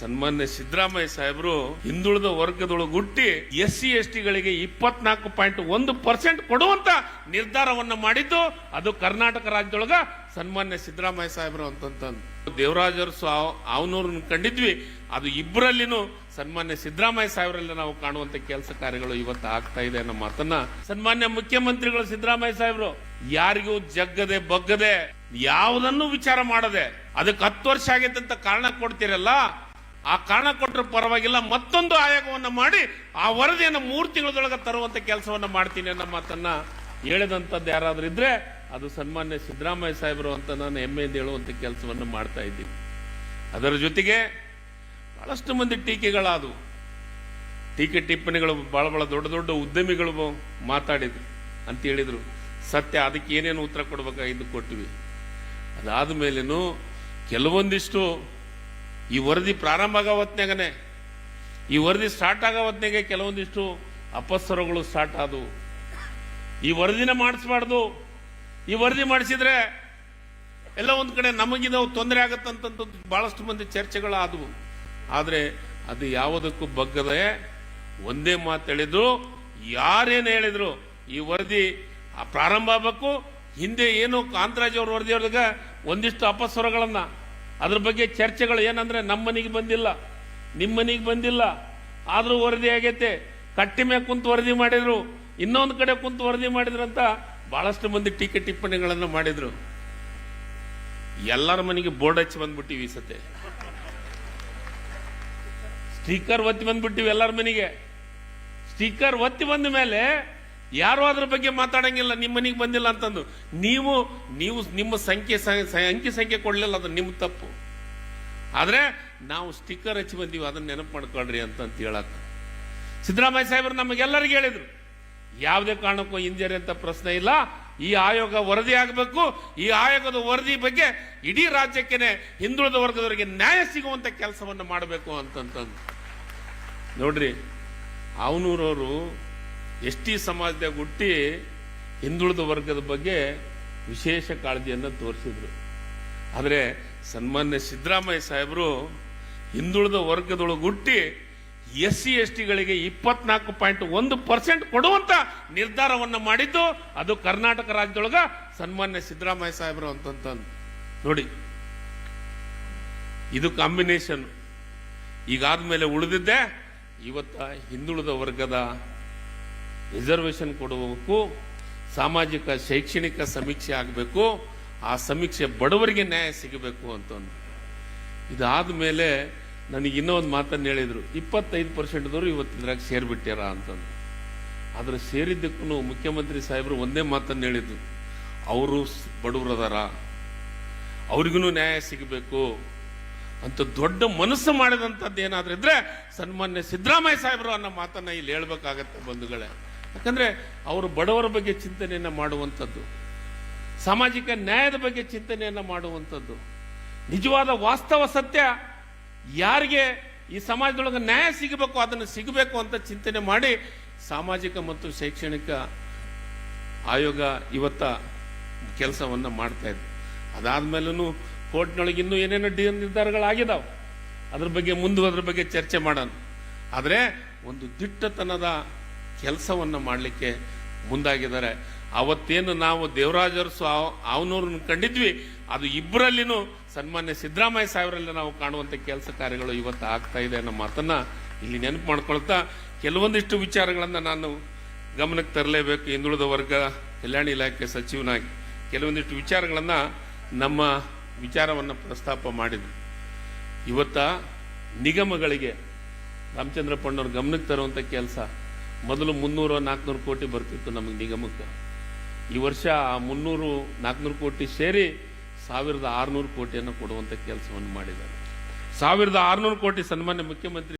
ಸನ್ಮಾನ್ಯ ಸಿದ್ದರಾಮಯ್ಯ ಸಾಹೇಬರು ಹಿಂದುಳಿದ ವರ್ಗದೊಳಗೆ ಹುಟ್ಟಿ ಎಸ್ ಸಿ ಎಸ್ ಟಿಗಳಿಗೆ ಇಪ್ಪತ್ನಾಲ್ಕು ಪಾಯಿಂಟ್ ಒಂದು ಪರ್ಸೆಂಟ್ ಕೊಡುವಂತ ನಿರ್ಧಾರವನ್ನು ಮಾಡಿದ್ದು ಅದು ಕರ್ನಾಟಕ ರಾಜ್ಯದೊಳಗ ಸನ್ಮಾನ್ಯ ಸಿದ್ದರಾಮಯ್ಯ ಸಾಹೇಬರು ಅಂತಂತಂದು. ದೇವರಾಜರು ಅವನೂರನ್ನ ಕಂಡಿದ್ವಿ. ಅದು ಇಬ್ಬರಲ್ಲಿನೂ ಸನ್ಮಾನ್ಯ ಸಿದ್ದರಾಮಯ್ಯ ಸಾಹೇಬರಲ್ಲಿ ನಾವು ಕಾಣುವಂತ ಕೆಲಸ ಕಾರ್ಯಗಳು ಇವತ್ತು ಆಗ್ತಾ ಇದೆ ಅನ್ನೋ ಮಾತನ್ನ ಸನ್ಮಾನ್ಯ ಮುಖ್ಯಮಂತ್ರಿಗಳು ಸಿದ್ದರಾಮಯ್ಯ ಸಾಹೇಬರು, ಯಾರಿಗೂ ಜಗ್ಗದೆ ಬಗ್ಗದೆ ಯಾವುದನ್ನು ವಿಚಾರ ಮಾಡದೆ, ಅದಕ್ಕೆ ಹತ್ತು ವರ್ಷ ಆಗೈತೆ ಅಂತ ಕಾರಣ ಕೊಡ್ತೀರಲ್ಲ? ಆ ಕಾರಣ ಕೊಟ್ಟರು ಪರವಾಗಿಲ್ಲ, ಮತ್ತೊಂದು ಆಯೋಗವನ್ನು ಮಾಡಿ ಆ ವರದಿಯನ್ನು ಮೂರು ತಿಂಗಳದೊಳಗೆ ತರುವಂತ ಕೆಲಸವನ್ನ ಮಾಡ್ತೀನಿ ಅನ್ನೋ ಮಾತನ್ನು ಹೇಳಿದಂಥದ್ದು ಯಾರಾದ್ರೂ ಇದ್ರೆ ಅದು ಸನ್ಮಾನ್ಯ ಸಿದ್ದರಾಮಯ್ಯ ಸಾಹೇಬರು ಅಂತ ನಾನು ಹೆಮ್ಮೆಯಿಂದ ಹೇಳುವಂಥ ಕೆಲಸವನ್ನು ಮಾಡ್ತಾ ಇದ್ದೀನಿ. ಅದರ ಜೊತೆಗೆ ಬಹಳಷ್ಟು ಮಂದಿ ಟೀಕೆಗಳಾದವು. ಟೀಕೆ ಟಿಪ್ಪಣಿಗಳು ಬಹಳ ಬಹಳ ದೊಡ್ಡ ದೊಡ್ಡ ಉದ್ಯಮಿಗಳು ಮಾತಾಡಿದ್ರು ಅಂತ ಹೇಳಿದರು. ಸತ್ಯ, ಅದಕ್ಕೆ ಏನೇನು ಉತ್ತರ ಕೊಡ್ಬೇಕಾಗಿದ್ದು ಕೊಟ್ವಿ. ಅದಾದ ಮೇಲೇನು ಕೆಲವೊಂದಿಷ್ಟು ಈ ವರದಿ ಪ್ರಾರಂಭ ಆಗೋ ಹೊತ್ನ್ಯಾಗನೆ. ಈ ವರದಿ ಸ್ಟಾರ್ಟ್ ಆಗೋ ಹೊತ್ನಾಗೆ ಕೆಲವೊಂದಿಷ್ಟು ಅಪಸ್ವರಗಳು ಸ್ಟಾರ್ಟ್ ಆದವು. ಈ ವರದಿನ ಮಾಡಿಸ್ಬಾರ್ದು. ಈ ವರದಿ ಮಾಡಿಸಿದ್ರೆ ಎಲ್ಲ ಒಂದು ಕಡೆ ನಮಗಿದ ತೊಂದರೆ ಆಗತ್ತಂತ ಬಹಳಷ್ಟು ಮಂದಿ ಚರ್ಚೆಗಳಾದವು. ಆದರೆ ಅದು ಯಾವುದಕ್ಕೂ ಬಗ್ಗದೆ ಒಂದೇ ಮಾತು ಹೇಳಿದ್ರು, ಯಾರೇನು ಹೇಳಿದ್ರು ಈ ವರದಿ ಪ್ರಾರಂಭ ಆಗಬೇಕು, ಹಿಂದೆ ಏನು ಕಾಂತರಾಜ್ ಅವ್ರ ವರದಿ ಒಂದಿಷ್ಟು ಅಪಸ್ವರಗಳನ್ನ ಅದ್ರ ಬಗ್ಗೆ ಚರ್ಚೆಗಳು ಏನಂದ್ರೆ ನಮ್ಮ ಮನೆಗೆ ಬಂದಿಲ್ಲ ನಿಮ್ಮ ಮನೆಗೆ ಬಂದಿಲ್ಲ. ಆದ್ರೂ ವರದಿ ಆಗೈತೆ. ಕಟ್ಟಿ ಮೇಲೆ ಕುಂತು ವರದಿ ಮಾಡಿದ್ರು, ಇನ್ನೊಂದು ಕಡೆ ಕುಂತು ವರದಿ ಮಾಡಿದ್ರು ಅಂತ ಬಹಳಷ್ಟು ಮಂದಿ ಟೀಕೆ ಟಿಪ್ಪಣಿಗಳನ್ನು ಮಾಡಿದ್ರು. ಎಲ್ಲರ ಮನೆಗೆ ಬೋರ್ಡ್ ಹಚ್ಚಿ ಬಂದ್ಬಿಟ್ಟಿವಿ ಸತೆ. ಸ್ಟಿಕ್ಕರ್ ಒತ್ತಿ ಬಂದ್ಬಿಟ್ಟಿವಿ ಎಲ್ಲರ ಮನೆಗೆ. ಸ್ಟಿಕ್ಕರ್ ಒತ್ತಿ ಬಂದ ಮೇಲೆ ಯಾರು ಅದ್ರ ಬಗ್ಗೆ ಮಾತಾಡಂಗಿಲ್ಲ ನಿಮ್ಮ ಮನೆಗೆ ಬಂದಿಲ್ಲ ಅಂತಂದು. ನೀವು ನೀವು ನಿಮ್ಮ ಸಂಖ್ಯೆ ಅಂಕಿ ಸಂಖ್ಯೆ ಕೊಡ್ಲಿಲ್ಲ, ಅದು ನಿಮ್ಮ ತಪ್ಪು. ಆದ್ರೆ ನಾವು ಸ್ಟಿಕ್ಕರ್ ಹಚ್ಚಿ ಬಂದೀವಿ, ಅದನ್ನ ನೆನಪು ಮಾಡ್ಕೊಳ್ರಿ ಅಂತ ಅಂತ ಹೇಳಕ್. ಸಿದ್ದರಾಮಯ್ಯ ಸಾಹೇಬರು ನಮಗೆಲ್ಲರಿಗೂ ಹೇಳಿದ್ರು, ಯಾವುದೇ ಕಾರಣಕ್ಕೂ ಇಂಜರಿ ಅಂತ ಪ್ರಶ್ನೆ ಇಲ್ಲ, ಈ ಆಯೋಗ ವರದಿ ಆಗಬೇಕು, ಈ ಆಯೋಗದ ವರದಿ ಬಗ್ಗೆ ಇಡೀ ರಾಜ್ಯಕ್ಕೇನೆ ಹಿಂದುಳಿದ ವರ್ಗದವರಿಗೆ ನ್ಯಾಯ ಸಿಗುವಂತ ಕೆಲಸವನ್ನು ಮಾಡಬೇಕು ಅಂತಂತಂದು. ನೋಡ್ರಿ, ಅವನೂರವರು ಎಸ್ ಟಿ ಸಮಾಜದಾಗ ಹುಟ್ಟಿ ಹಿಂದುಳಿದ ವರ್ಗದ ಬಗ್ಗೆ ವಿಶೇಷ ಕಾಳಜಿಯನ್ನು ತೋರಿಸಿದ್ರು. ಆದರೆ ಸನ್ಮಾನ್ಯ ಸಿದ್ದರಾಮಯ್ಯ ಸಾಹೇಬರು ಹಿಂದುಳಿದ ವರ್ಗದೊಳಗೆ ಹುಟ್ಟಿ ಎಸ್ ಸಿ ಎಸ್ ಟಿಗಳಿಗೆ ಇಪ್ಪತ್ನಾಲ್ಕು ಪಾಯಿಂಟ್ ಒಂದು ಪರ್ಸೆಂಟ್ ಕೊಡುವಂತ ನಿರ್ಧಾರವನ್ನು ಮಾಡಿದ್ದು ಅದು ಕರ್ನಾಟಕ ರಾಜ್ಯದೊಳಗ ಸನ್ಮಾನ್ಯ ಸಿದ್ದರಾಮಯ್ಯ ಸಾಹೇಬರು ಅಂತಂತಂದು. ನೋಡಿ, ಇದು ಕಾಂಬಿನೇಷನ್ ಈಗಾದ್ಮೇಲೆ ಉಳಿದಿದ್ದೆ, ಇವತ್ತ ಹಿಂದುಳಿದ ವರ್ಗದ ರಿಸರ್ವೇಶನ್ ಕೊಡಬೇಕು, ಸಾಮಾಜಿಕ, ಶೈಕ್ಷಣಿಕ ಸಮೀಕ್ಷೆ ಆಗಬೇಕು, ಆ ಸಮೀಕ್ಷೆ ಬಡವರಿಗೆ ನ್ಯಾಯ ಸಿಗಬೇಕು ಅಂತಂದು ಇದಾದ ಮೇಲೆ ನನಗೆ ಇನ್ನೊಂದು ಮಾತನ್ನು ಹೇಳಿದರು, ಇಪ್ಪತ್ತೈದು ಪರ್ಸೆಂಟ್ದವರು ಇವತ್ತು ಇದ್ರಾಗ ಸೇರಿಬಿಟ್ಟ್ಯಾರ ಅಂತಂದು ಆದರೆ ಸೇರಿದ್ದಕ್ಕೂ ಮುಖ್ಯಮಂತ್ರಿ ಸಾಹೇಬರು ಒಂದೇ ಮಾತನ್ನು ಹೇಳಿದ್ರು, ಅವರು ಬಡವರದಾರ ಅವ್ರಿಗೂ ನ್ಯಾಯ ಸಿಗಬೇಕು. ಅಂತ ದೊಡ್ಡ ಮನಸ್ಸು ಮಾಡಿದಂಥದ್ದು ಏನಾದರೂ ಇದ್ರೆ ಸನ್ಮಾನ್ಯ ಸಿದ್ದರಾಮಯ್ಯ ಸಾಹೇಬರು ಅನ್ನೋ ಮಾತನ್ನು ಇಲ್ಲಿ ಹೇಳ್ಬೇಕಾಗತ್ತೆ ಬಂಧುಗಳೇ. ಯಾಕಂದ್ರೆ ಅವರು ಬಡವರ ಬಗ್ಗೆ ಚಿಂತನೆಯನ್ನ ಮಾಡುವಂಥದ್ದು, ಸಾಮಾಜಿಕ ನ್ಯಾಯದ ಬಗ್ಗೆ ಚಿಂತನೆಯನ್ನ ಮಾಡುವಂಥದ್ದು. ನಿಜವಾದ ವಾಸ್ತವ ಸತ್ಯ, ಯಾರಿಗೆ ಈ ಸಮಾಜದೊಳಗೆ ನ್ಯಾಯ ಸಿಗಬೇಕು, ಅದನ್ನು ಸಿಗಬೇಕು ಅಂತ ಚಿಂತನೆ ಮಾಡಿ ಸಾಮಾಜಿಕ ಮತ್ತು ಶೈಕ್ಷಣಿಕ ಆಯೋಗ ಇವತ್ತ ಕೆಲಸವನ್ನ ಮಾಡ್ತಾ ಇದೆ. ಅದಾದ್ಮೇಲೂ ಕೋರ್ಟ್ನೊಳಗೆ ಇನ್ನೂ ಏನೇನು ಡಿ ನಿರ್ಧಾರಗಳಾಗಿದಾವೆ ಅದ್ರ ಬಗ್ಗೆ ಮುಂದುವರ ಬಗ್ಗೆ ಚರ್ಚೆ ಮಾಡೋಣ. ಆದರೆ ಒಂದು ದಿಟ್ಟತನದ ಕೆಲಸವನ್ನ ಮಾಡಲಿಕ್ಕೆ ಮುಂದಾಗಿದ್ದಾರೆ. ಅವತ್ತೇನು ನಾವು ದೇವರಾಜರು ಅರಸು ಅವನವ್ರನ್ನ ಕಂಡಿದ್ವಿ, ಅದು ಇಬ್ಬರಲ್ಲಿನೂ ಸನ್ಮಾನ್ಯ ಸಿದ್ದರಾಮಯ್ಯ ಸಾಹೇಬರಲ್ಲಿ ನಾವು ಕಾಣುವಂಥ ಕೆಲಸ ಕಾರ್ಯಗಳು ಇವತ್ತು ಆಗ್ತಾ ಇದೆ ಅನ್ನೋ ಮಾತನ್ನು ಇಲ್ಲಿ ನೆನಪು ಮಾಡ್ಕೊಳ್ತಾ, ಕೆಲವೊಂದಿಷ್ಟು ವಿಚಾರಗಳನ್ನು ನಾನು ಗಮನಕ್ಕೆ ತರಲೇಬೇಕು. ಹಿಂದುಳಿದ ವರ್ಗ, ಕಲ್ಯಾಣ ಇಲಾಖೆ ಸಚಿವನಾಗಿ ಕೆಲವೊಂದಿಷ್ಟು ವಿಚಾರಗಳನ್ನು ನಮ್ಮ ವಿಚಾರವನ್ನು ಪ್ರಸ್ತಾಪ ಮಾಡಿದ್ವಿ ಇವತ್ತ ನಿಗಮಗಳಿಗೆ ರಾಮಚಂದ್ರಪ್ಪಣ್ಣವ್ರ ಗಮನಕ್ಕೆ ತರುವಂಥ ಕೆಲಸ ಮೊದಲು ಮುನ್ನೂರು ನಾಲ್ಕುನೂರು ಕೋಟಿ ಬರ್ತಿತ್ತು ನಮಗೆ ನಿಗಮಕ್ಕೆ. ಈ ವರ್ಷ ಆ ಮುನ್ನೂರು ನಾಲ್ಕುನೂರು ಕೋಟಿ ಸೇರಿ ಸಾವಿರದ ಆರುನೂರು ಕೋಟಿಯನ್ನು ಕೊಡುವಂಥ ಕೆಲಸವನ್ನು ಮಾಡಿದ್ದಾರೆ. ಸಾವಿರದ ಆರುನೂರು ಕೋಟಿ ಸನ್ಮಾನ್ಯ ಮುಖ್ಯಮಂತ್ರಿ